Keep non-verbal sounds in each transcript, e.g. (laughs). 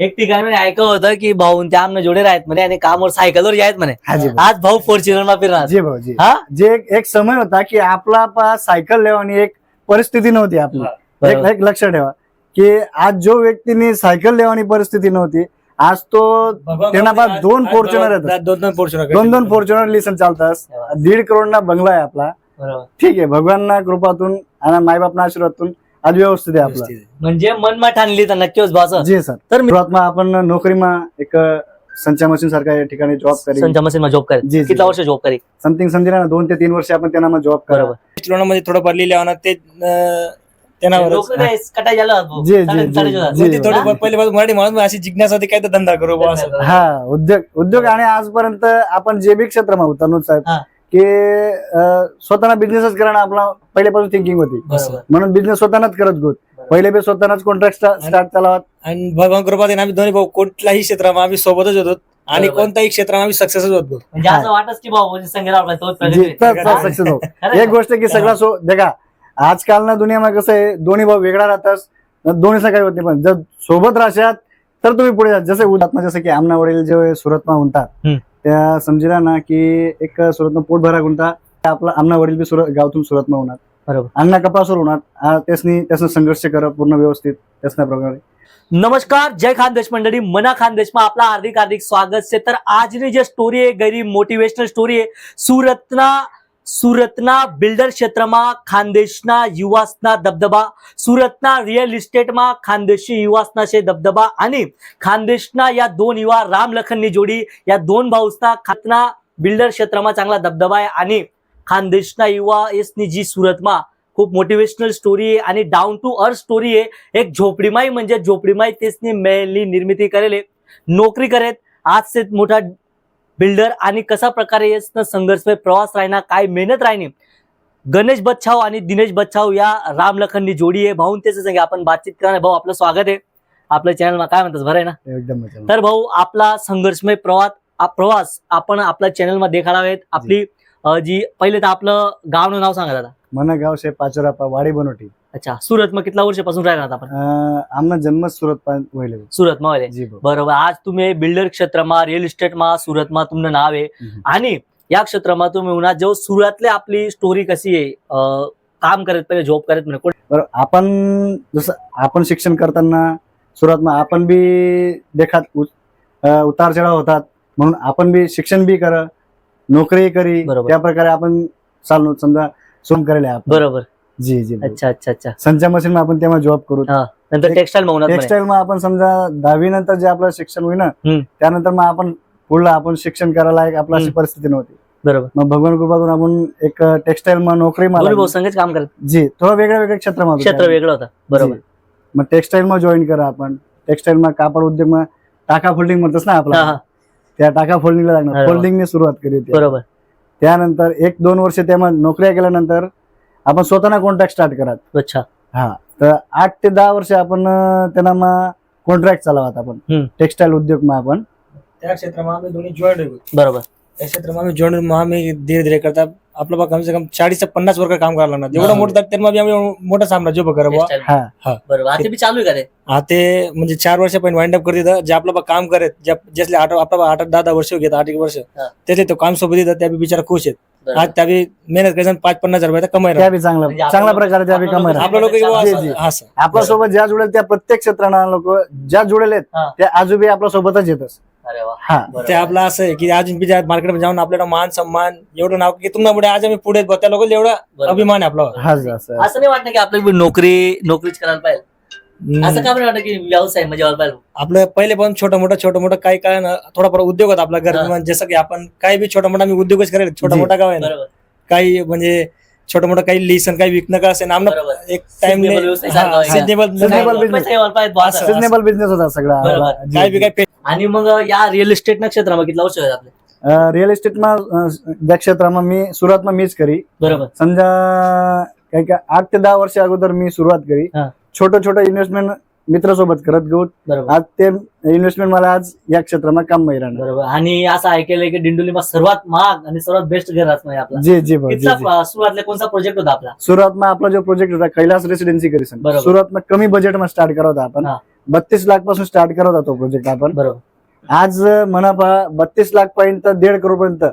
एक ठिकाणी ऐकलं होतं की भाऊ ते आमने जोडे आहेत म्हणे आणि कामावर सायकलवर आहेत म्हणे. हा जी भाऊ. आज भाऊ फॉर्च्युनर मा फिरणार. जी भाऊ जी. हा? जे एक- एक समय होता की आपला पा सायकल लेवानी एक परिस्थिती नव्हती आपली. एक बरोबर. एक लक्ष ठेवा. की आज जो व्यक्तीने सायकल लेवानी परिस्थिती नव्हती आज तो त्यांना पा दोन फॉर्च्युनर आहेत दोन दोन फॉर्च्युनर दोन दोन फॉर्च्युनर लिसन चालतात. दीड करोडना बंगला आहे आपला. बरोबर. ठीक आहे भगवानना कृपातून आणि मायबापना आशीर्वादातून आज व्यवस्थित आहे आपला. म्हणजे मन मा ठाणली तर नक्कीच भाऊ जी सर. तर मी सुरुवातमा आपण नोकरीमा एक संचा मशीन सारख्या या ठिकाणी जॉब करी संजय मशीन जॉब करे जी, जी. किती वर्ष जॉब करे समथिंग समजा ना दोन ते तीन वर्ष आपण त्यांना जॉब करा बरोबर. मध्ये थोडंफार लिहिलं ते अं, लोकं काय कटाई झालं भाऊ. जी, जी, साडे- जी. जी. होती थोडी पहिले मराठी म्हणून अशी जिज्ञासा होती काय तर धंदा करू बुवा असं. हा उद्योग उद्योग आणि आजपर्यंत आपण जे बी क्षेत्रमा होता नु साहेब हा. की अं, स्वतःला बिझनेसच करणं आपला पहिल्यापासून थिंकिंग होती. बरोबर. म्हणून बिझनेस स्वतःच करत गोत पहिले बी स्वतःच कॉन्ट्रॅक्ट स्टार्ट चालवत आणि भगवान कृपा देईन आम्ही दोन्ही भाऊ कुठल्याही क्षेत्रात आम्ही सोबतच होतो. आणि बरोबर. कोणत्याही क्षेत्रात आम्ही सक्सेसच होतो म्हणजे असं वाटत की भाऊ म्हणजे प्रगती जी, सक्सेस हो (laughs) एक? गोष्ट की सगळा सो देखा आजकाल ना दुनियामध्ये कसं आहे दोन्ही भाऊ वेगळा राहतात दोन्हीचा काही होत नाही. पण जर सोबत राहशात तर तुम्ही पुढे जात जसे उदाहरण जसं की आमना वडील जे सुरतमा म्हणतात हम्म. त्या समजेला ना की एक सुरतनं पोट भरा गुंता आपला आमना वडील बी सुरत गावातून सुरतनं होणार. बरोबर. अण्णा कपासवर होणार. त्यासनी त्यासनं संघर्ष कर पूर्ण व्यवस्थित त्यासना प्रकारे. नमस्कार जय खानदेश मंडळी मना खानदेश में आपला हार्दिक हार्दिक स्वागत. आहे तर आजनी जे स्टोरी आहे गरीब मोटिवेशनल स्टोरी आहे સુરતના સુરતના બિલ્ડર ક્ષેત્રમાં ખાનદેશના યુવાસના દબદબા સુરતના રિયલ ઇસ્ટેટમાં ખાનદેशी युवासना છે दबदबा आणि खानदेशना या दोन युवा रामलखननी जोडी या दोन भाऊसना खातना બિલ્ડર ક્ષેત્રમાં ચાંગલા દબદબા आणि खानदेशના युवा एसनी जी સુરતમાં खूप मोटिवेशनल स्टोरी आहे आणि डाऊन टू अर्थ स्टोरी आहे एक झोपडीमाई म्हणजे झोपडीमाई तेसनी मेली निर्मिती करेल नोकरी करेल आज से मोठा बिल्डर आणि कसा प्रकारे संघर्षमय प्रवास राहणार काय मेहनत राहणे गणेश बच्छाव आणि दिनेश बच्छाव या राम लखननी जोडी आहे. भाऊन त्याच संगे आपण बातचीत करणार भाऊ आपलं स्वागत आहे. आपल्या चॅनल काय म्हणतात बरं आहे ना? एकदम. तर भाऊ आपला संघर्षमय प्रवास प्रवास आपण आपल्या चॅनलमध्ये देखाडावे आहेत आपली जी पहिले तर आपलं गावनं नाव सांगा दादा. मना गाव शे पाचोरापा वाडी बनोटी अच्छा सुरत मग कितल्या वर्षापासून राहणार आपण? अं, आमना जन्मच सुरत होईल सुरत भाऊ बरोबर. आज तुम्ही बिल्डर क्षेत्रमा रिअल इस्टेटमा सुरतमा तुमचं नाव आहे. हम्म. आणि या क्षेत्रमा तुम्ही म्हणा जेव्हा सुरतले आपली स्टोरी कशी आहे अं, काम करत पहिले जॉब करत म्हणजे कोण- बरं आपण जसं आपण शिक्षण करताना सुरुवातमा आपण बी देखात उ- अं, उतार चढाव होतात. म्हणून आपण बी शिक्षण बी कर नोकरी करी. बरोबर. त्या प्रकारे आपण चालू समजा सोम करेल आपण. बरोबर. जी जी. अच्छा अच्छा अच्छा. संचा मशीन आपण तेव्हा जॉब करू. हा. नंतर टेक्सटाईल म्हणून टेक्सटाईल मा आपण समजा दहावी नंतर जे आपलं शिक्षण होईल ना हम्म. त्यानंतर मग आपण पुढलं आपण शिक्षण करायला एक आपला अशी हम्म. परिस्थिती नव्हती. बरोबर. मग भगवान कृपातून आपण एक टेक्सटाईल मा नोकरी मा दोन्ही लागलो. भाऊ संघच काम करत. जी थोडं वेगळ्या वेगळ्या क्षेत्र क्षेत्र वेगळं होतं. बरोबर. मग टेक्सटाईल मा जॉईन करा आपण. टेक्सटाईल मा कापड उद्योग मा टाका फोल्डिंग म्हणतोस ना हा आपला. हा त्या टाका फोल्डिंगला अरे लागणार. वा. फोल्डिंगने सुरुवात केली होती. बरोबर. त्यानंतर एक दोन वर्ष त्या नोकऱ्या केल्यानंतर आपण स्वतःना कॉन्ट्रॅक्ट स्टार्ट करत अच्छा. हा तर आठ ते दहा वर्ष आपण त्यांना मग कॉन्ट्रॅक्ट चालवत आपण. हम्म. टेक्सटाईल उद्योग मा आपण. त्या क्षेत्रात आम्ही दोन्ही बरोबर. त्या क्षेत्रात आम्ही जॉईन मग आम्ही धीरे धीरे करता आपलं बा कम से कम चाळीस ते पन्नास वर्ग काम करायला लागणार जेवढं. मोठं तर त्यांना आम्ही मोठं साम्राज्य उभं करा बुवा Textile. हा बरोबर आता बी चालू आहे का ते हा ते म्हणजे चार वर्ष पण वाइंड अप करत जे आपलं बा काम करत ज्या ज्यासले आठ आपलं आठ दहा दहा वर्ष घेतात आठ एक वर्ष हा. त्याचे तो काम सोबत येतात त्या बी बिचारा खुश आहेत. आज त्या बी मेहनत करायचं पाच पन्नास हजार रुपये कमाई त्या बी चांगला म्हणजे चांगल्या प्रकारे त्या बी कमाई लोक- आपलं लोक जी, जी. हा सर आपल्यासोबत ज्या जुळेल त्या प्रत्येक क्षेत्राना लोक ज्या जुळेल आहेत. त्या आजोबी आपल्या सोबतच वा हा. ते आपलं असं आहे की अजून बिचार मार्केटमध्ये जाऊन आपल्याला मान सन्मान एवढं नाव की तुम्हाला आज आम्ही पुढे त्या लोक एवढा. अभिमान आहे आपला हा असं असं नाही वाटतं की आपल्याला नोकरी नोकरीच करायला पाहिजे असं का बरं वाटतं की व्यवसाय म्हणजे व्हायला पाहिजे आपलं पहिले पण छोटं मोठं छोटं मोठं काही काय ना थोडाफार उद्योग होता आपला घर हा. जसं की आपण काही बी छोटा मोठा आम्ही उद्योगच करेल छोटा जी. मोठा गाव आहे ना. बरोबर काही म्हणजे छोटं मोठं काही लिसन काही विकणं का असेल आमना बरोबर. एक टाइम Sustainable व्यवसाय सारखा आहे. Sustainable business. पैसा यायला पाहिजे बुवा असं. असं. सिजनेबल बिझनेस होता सगळा बरोबर. काय बी. काय आणि मग या रिअल इस्टेट ना क्षेत्रामध्ये किती अं, रिअल इस्टेटमा अं, ज्या क्षेत्रामा मी सुरुवातमा मीच करी. बरोबर. समजा काय काय आठ ते दहा वर्ष अगोदर मी सुरुवात करी. हा. छोटं छोटं इन्व्हेस्टमेंट मित्रासोबत करत घेऊ बरोबर. आज ते इन्व्हेस्टमेंट मला आज या क्षेत्रामध्ये काम माहिती राहणार. बरोबर. आणि असं ऐकलंय की दिंडोलीमा सर्वात महाग आणि सर्वात बेस्ट घर असणार आहे आपला. जी जी भाऊ, जी कितला जी. प- सुरुवातला कोणता प्रोजेक्ट होता आपला? सुरुवातमा आपला जो प्रोजेक्ट होता कैलास रेसिडेन्सी करी बरोबर. सुरुवातमा कमी बजेटमा स्टार्ट करत होता आपण. हा. बत्तीस लाखपासून स्टार्ट करत होतो प्रोजेक्ट आपण. बरोबर. आज म्हणा पहा बत्तीस लाख पर्यंत दीड करोड पर्यंत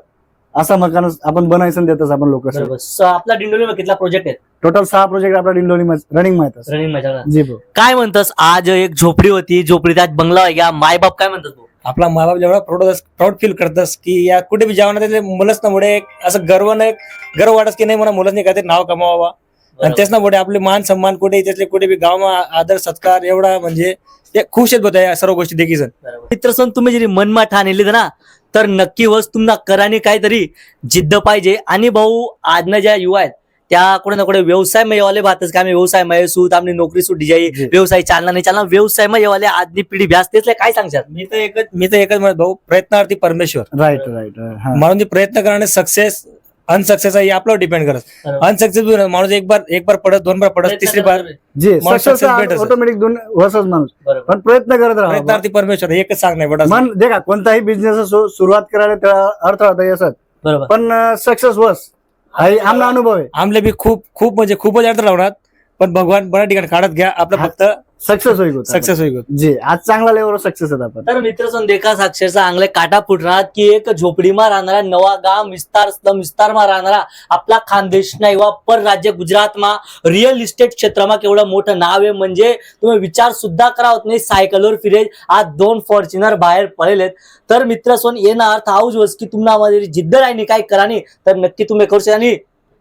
असा मकान आपण बनायचं देतच आपण लोक. आपला दिंडोली कितला प्रोजेक्ट आहे? टोटल सहा प्रोजेक्ट आपल्या डिंडोली रनिंग माहीत रनिंग जी भाऊ. काय म्हणतस? आज एक झोपडी होती झोपडीत आज बंगला या मायबाप काय म्हणतात? आपला माबाप जेवढा प्राऊड प्राऊड फील करतस की या कुठे बी जेवण मुलंच ना मुळे एक असं गर्व नाही गर्व वाटत की नाही मला मुलंच नाही काहीतरी नाव कमावा आणि तेच ना पुढे आपले मान सन्मान कुठे त्यातले कुठे बी गावमा आदर सत्कार एवढा म्हणजे ते खुश आहेत होत्या या सर्व गोष्टी देखील मित्रसन तुम्ही जरी मनमा ठाणले ना तर नक्की वस तुम्हाला कराने काहीतरी जिद्द पाहिजे. आणि भाऊ आजना ज्या युवा आहेत त्या कुठे ना कुठे व्यवसाय में येवाले बातच का आम्ही व्यवसायमध्ये सूत आम्ही नोकरी सुट जाई. व्यवसाय चालना नाही चालना व्यवसायमध्ये येवाले आजनी पिढी भ्यास तेच काय सांगशात मी तर एकच मी तर एकच म्हणत भाऊ प्रयत्नार्थी परमेश्वर. राईट राईट म्हणून ते प्रयत्न करणे सक्सेस अनसक्सेस आहे आपल्यावर डिपेंड करत. बरोबर. अनसक्सेसफुल माणूस एक बार एक बार पडत दोन बार पडत तिसरी बार जी माणूस सक्सेस भेटच. ऑटोमॅटिक दोन वर्षच माणूस. बरोबर. पण प्रयत्न करत राहा. प्रयत्नार्थी परमेश्वर हे एकच सांग नाही बट मन देखा कोणताही बिझनेस सुरुवात करायला त्याला अर्थ होता असत बरोबर. पण सक्सेस वस हा आमचा अनुभव आहे. आमले बी खूप खूप म्हणजे खूपच अर्थ लावणार. पण भगवान बऱ्याच ठिकाणी काढत घ्या. आपलं फक्त सक्सेस होईल होता. सक्सेस होईल. जी आज चांगला लेवलवर सक्सेस आहेत आपण. तर मित्र देखा साक्षरचा आंगले काटा फुटणार की एक झोपडीमा राहणारा नवा गाव विस्तार विस्तारमा राहणारा आपला खानदेश नाही वा पर राज्य गुजरातमा रिअल इस्टेट क्षेत्रमा केवढं मोठं नाव आहे. म्हणजे तुम्ही विचार सुद्धा करा होत नाही सायकलवर फिरे आज दोन फॉर्च्युनर बाहेर पडलेत तर मित्र सोन येणार अर्थ हाऊस वस की तुम्हाला जिद्द राहिनी काय करा नाही तर नक्की तुम्ही करू शकता. आणि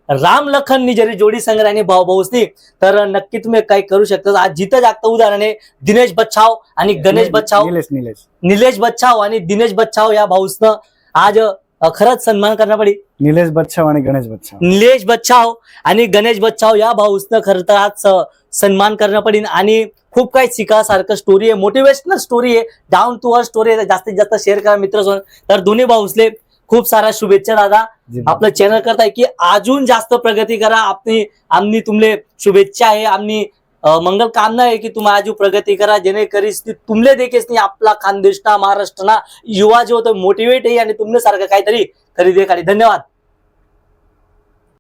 राम लखननी जरी जोडी संग्रहाने भाऊ भाऊसनी तर नक्की तुम्ही काही करू शकता. आज जिथं जागतं उदाहरण आहे दिनेश बच्छाव आणि गणेश बच्छाव. निलेश निलेश. निलेश बच्छाव आणि दिनेश बच्छाव या भाऊसनं आज खरंच सन्मान करणार पडी निलेश बच्छाव आणि गणेश बच्छाव. निलेश बच्छाव आणि गणेश बच्छाव या भाऊसनं खरं तर आज सन्मान करणं पडेल आणि खूप काही शिकासारखं स्टोरी आहे मोटिवेशनल स्टोरी आहे. डाऊन टू अर्थ स्टोरी आहे जास्तीत जास्त शेअर करा मित्र तर दोन्ही भाऊसले खूप साऱ्या शुभेच्छा दादा. आपलं चॅनल करताय की अजून जास्त प्रगती करा. आपली आमनी तुमले शुभेच्छा आहे. आमनी अं, मंगल कामना आहे की तुम्ही अजून प्रगती करा. जेणे करीस ती तुमले देखील नाही आपला खानदेशना महाराष्ट्रना युवा जे होतं मोटिवेट आहे आणि तुमने सारखं काहीतरी खरेदी करी. धन्यवाद.